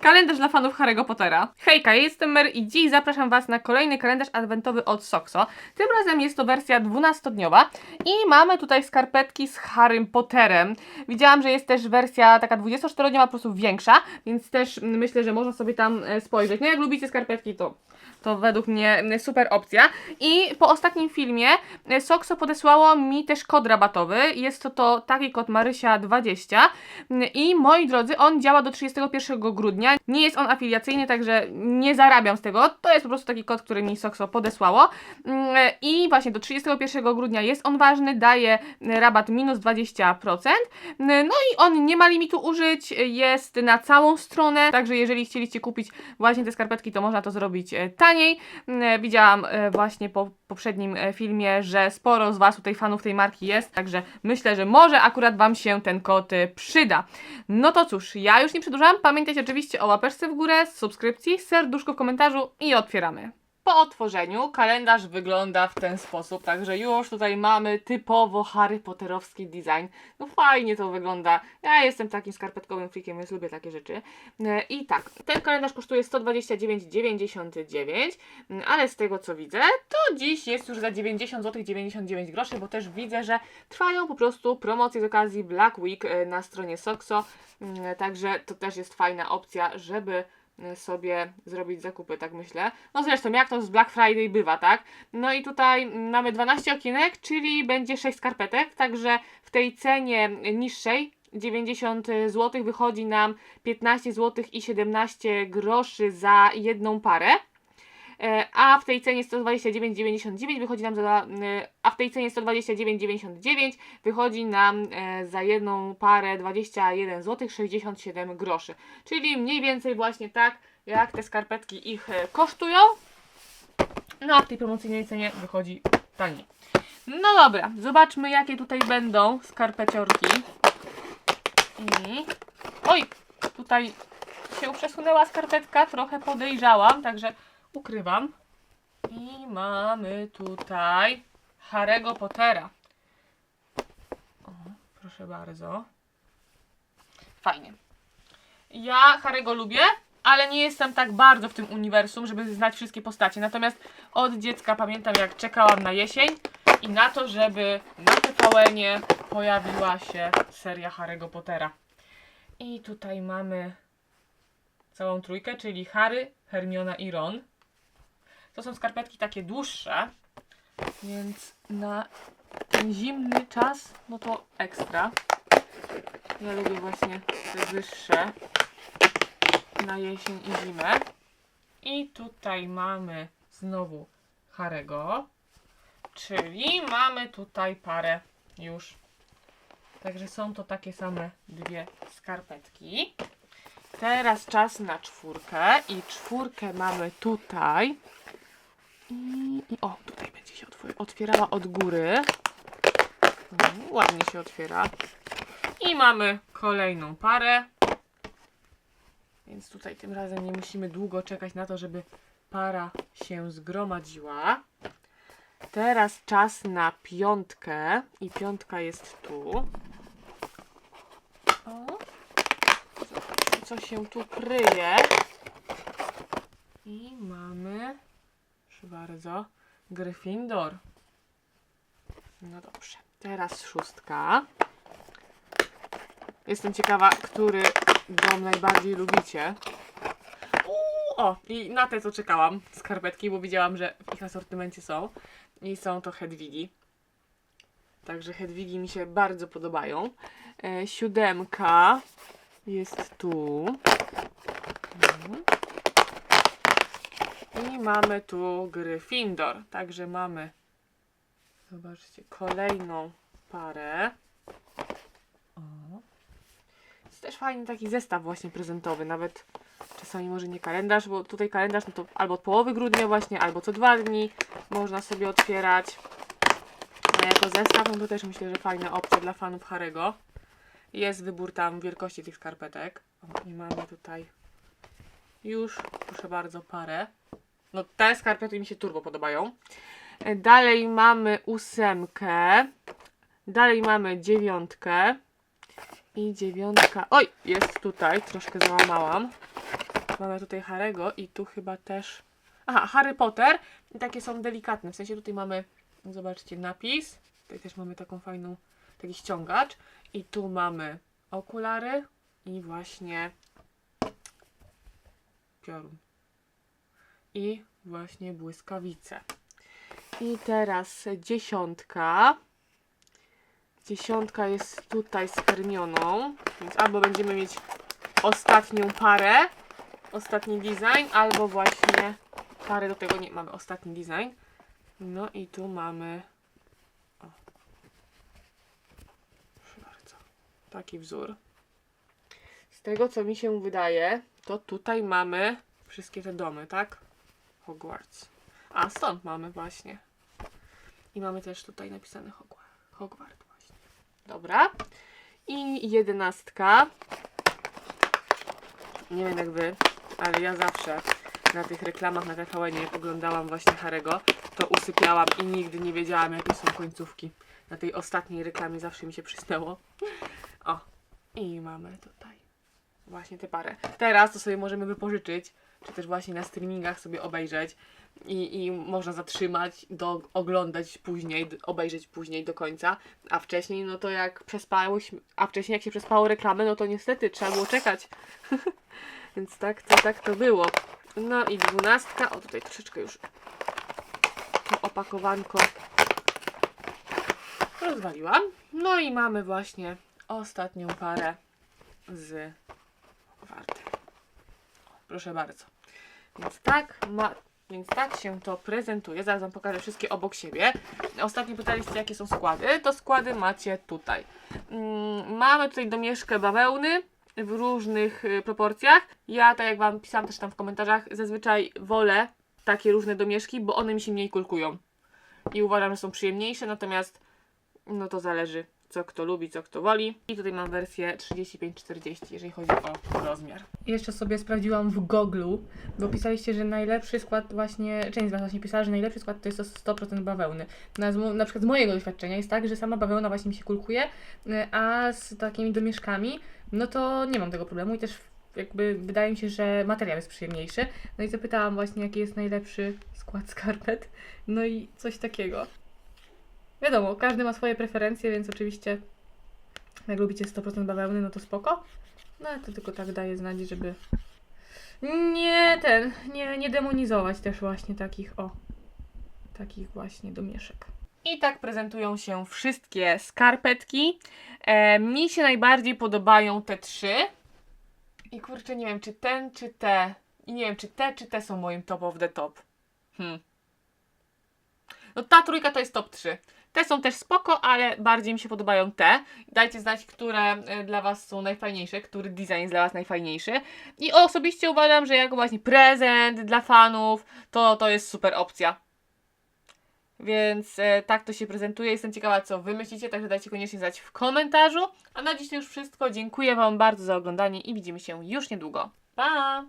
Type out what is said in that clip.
Kalendarz dla fanów Harry'ego Pottera. Hejka, ja jestem Mer i dziś zapraszam Was na kolejny kalendarz adwentowy od Soxo. Tym razem jest to wersja 12-dniowa i mamy tutaj skarpetki z Harrym Potterem. Widziałam, że jest też wersja taka 24-dniowa, po prostu większa, więc też myślę, że można sobie tam e, spojrzeć. No jak lubicie skarpetki, to to według mnie super opcja. I po ostatnim filmie e, Soxo podesłało mi też kod rabatowy. Jest to, to taki kod Marysia20. Mm, I moi drodzy, on działa do 31 grudnia. Nie jest on afiliacyjny, także nie zarabiam z tego. To jest po prostu taki kod, który mi Soxo podesłało. Mm, I właśnie do 31 grudnia jest on ważny, daje rabat minus 20%. Mm, No i on nie ma limitu użyć, jest na całą stronę, także jeżeli chcieliście kupić właśnie te skarpetki, to można to zrobić e, taniej. Mm, Widziałam e, właśnie po poprzednim e, filmie, że sporo z Was tutaj fanów tej marki jest, także myślę, że może akurat Wam się ten kod e, przyda. No to cóż, ja już nie przedłużam. Pamiętajcie oczywiście o łapeczce w górę, subskrypcji, serduszko w komentarzu i otwieramy. Po otworzeniu kalendarz wygląda w ten sposób, także już tutaj mamy typowo Harry Potterowski design. No fajnie to wygląda. Ja jestem takim skarpetkowym freakiem, więc lubię takie rzeczy. E, I tak, ten kalendarz kosztuje 129,99, mm, ale z tego co widzę, to dziś jest już za 90 zł 99 groszy, bo też widzę, że trwają po prostu promocje z okazji Black Week e, na stronie Soxo, Mm, także to też jest fajna opcja, żeby sobie zrobić zakupy, tak myślę. No zresztą, jak to z Black Friday bywa, tak? No i tutaj mamy 12 okienek, czyli będzie 6 skarpetek, także w tej cenie niższej 90 zł wychodzi nam 15 zł i 17 groszy za jedną parę. E, A w tej cenie 129,99 wychodzi nam za, e, a w tej cenie 129,99 wychodzi nam e, za jedną parę 21 zł 67 groszy. Czyli mniej więcej właśnie tak jak te skarpetki ich kosztują. No a w tej promocyjnej cenie wychodzi taniej. No dobra, zobaczmy jakie tutaj będą skarpeciorki. I... Oj, tutaj się przesunęła skarpetka, trochę podejrzałam, także ukrywam. I mamy tutaj Harry'ego Pottera. O, proszę bardzo. Fajnie. Ja Harry'ego lubię, ale nie jestem tak bardzo w tym uniwersum, żeby znać wszystkie postacie. Natomiast od dziecka pamiętam, jak czekałam na jesień i na to, żeby na TVN-ie pojawiła się seria Harry'ego Pottera. I tutaj mamy całą trójkę, czyli Harry, Hermiona i Ron. To są skarpetki takie dłuższe, więc na ten zimny czas, no to ekstra. Ja lubię właśnie te wyższe na jesień i zimę. I tutaj mamy znowu Harego, czyli mamy tutaj parę już. Także są to takie same dwie skarpetki. Teraz czas na czwórkę i czwórkę mamy tutaj. I, i o, tutaj będzie się otw- otwierała od góry. Mm, Ładnie się otwiera. I mamy kolejną parę. Więc tutaj tym razem nie musimy długo czekać na to, żeby para się zgromadziła. Teraz czas na piątkę. I piątka jest tu. O. Co się tu kryje. I mamy, proszę bardzo, Gryffindor. No dobrze. Teraz szóstka. Jestem ciekawa, który dom najbardziej lubicie. Uuu, o, i na te co czekałam, skarpetki, bo widziałam, że w ich asortymencie są. I są to Hedwigi. Także Hedwigi mi się bardzo podobają. E, siódemka jest tu. Mhm. I mamy tu Gryffindor. Także mamy, zobaczcie, kolejną parę. O. Jest też fajny taki zestaw właśnie prezentowy, nawet czasami może nie kalendarz, bo tutaj kalendarz no to albo od połowy grudnia właśnie, albo co dwa dni można sobie otwierać. A jako zestaw, no to też myślę, że fajna opcja dla fanów Harego. Jest wybór tam wielkości tych skarpetek. O, I mamy tutaj już, proszę bardzo, parę. No te skarpety mi się turbo podobają. E, Dalej mamy ósemkę. Dalej mamy dziewiątkę. I dziewiątka. Oj, jest tutaj, troszkę załamałam. Mamy tutaj Harego i tu chyba też... Aha, Harry Potter. I takie są delikatne. W sensie tutaj mamy, zobaczcie, napis. Tutaj też mamy taką fajną, taki ściągacz. I tu mamy okulary i właśnie piorun. I właśnie błyskawice. I teraz dziesiątka. Dziesiątka jest tutaj z Hermioną, więc albo będziemy mieć ostatnią parę, ostatni design, albo właśnie parę do tego nie mamy, ostatni design. No i tu mamy o. Proszę bardzo. Taki wzór. Z tego co mi się wydaje, to tutaj mamy wszystkie te domy, tak? Hogwarts. A stąd mamy właśnie. I mamy też tutaj napisane Hogwarts. Hogwart właśnie. Dobra. I jedenastka. Nie wiem jak wy, ale ja zawsze na tych reklamach na TVN jak oglądałam właśnie Harego, to usypiałam i nigdy nie wiedziałam jakie są końcówki. Na tej ostatniej reklamie zawsze mi się przysnęło. O, i mamy tutaj właśnie tę parę. Teraz to sobie możemy wypożyczyć, czy też właśnie na streamingach sobie obejrzeć i, i można zatrzymać, do, oglądać później, obejrzeć później do końca, a wcześniej no to jak przespałyśmy, a wcześniej jak się przespało reklamy, no to niestety trzeba było czekać. Więc tak to, tak to było. No i dwunastka, o tutaj troszeczkę już to opakowanko rozwaliłam. No i mamy właśnie ostatnią parę z warty. Proszę bardzo. Więc tak ma, więc tak się to prezentuje. Zaraz Wam pokażę wszystkie obok siebie. Ostatnio pytaliście, jakie są składy. To składy macie tutaj. Mm, mamy tutaj domieszkę bawełny w różnych y, proporcjach. Ja, tak jak Wam pisałam też tam w komentarzach, zazwyczaj wolę takie różne domieszki, bo one mi się mniej kulkują. I uważam, że są przyjemniejsze, natomiast no to zależy, co kto lubi, co kto woli. I tutaj mam wersję 35-40, jeżeli chodzi o rozmiar. Jeszcze sobie sprawdziłam w Goglu, bo pisaliście, że najlepszy skład właśnie, część z Was właśnie pisała, że najlepszy skład to jest to 100% bawełny. Na, na przykład z mojego doświadczenia jest tak, że sama bawełna właśnie mi się kulkuje, y, a z takimi domieszkami, no to nie mam tego problemu i też jakby wydaje mi się, że materiał jest przyjemniejszy. No i zapytałam właśnie, jaki jest najlepszy skład skarpet. No i coś takiego. Wiadomo, każdy ma swoje preferencje, więc oczywiście jak lubicie 100% bawełny, no to spoko. No ale to tylko tak daje znać, żeby nie ten, nie, nie demonizować też właśnie takich, o, takich właśnie domieszek. I tak prezentują się wszystkie skarpetki. E, mi się najbardziej podobają te trzy. I kurczę, nie wiem, czy ten, czy te. I nie wiem, czy te, czy te są moim top of the top. Hmm. No ta trójka to jest top 3. Te są też spoko, ale bardziej mi się podobają te. Dajcie znać, które e, dla Was są najfajniejsze, który design jest dla Was najfajniejszy. I osobiście uważam, że jako właśnie prezent dla fanów, to to jest super opcja. Więc e, tak to się prezentuje. Jestem ciekawa, co Wy myślicie, także dajcie koniecznie znać w komentarzu. A na dziś to już wszystko. Dziękuję Wam bardzo za oglądanie i widzimy się już niedługo. Pa!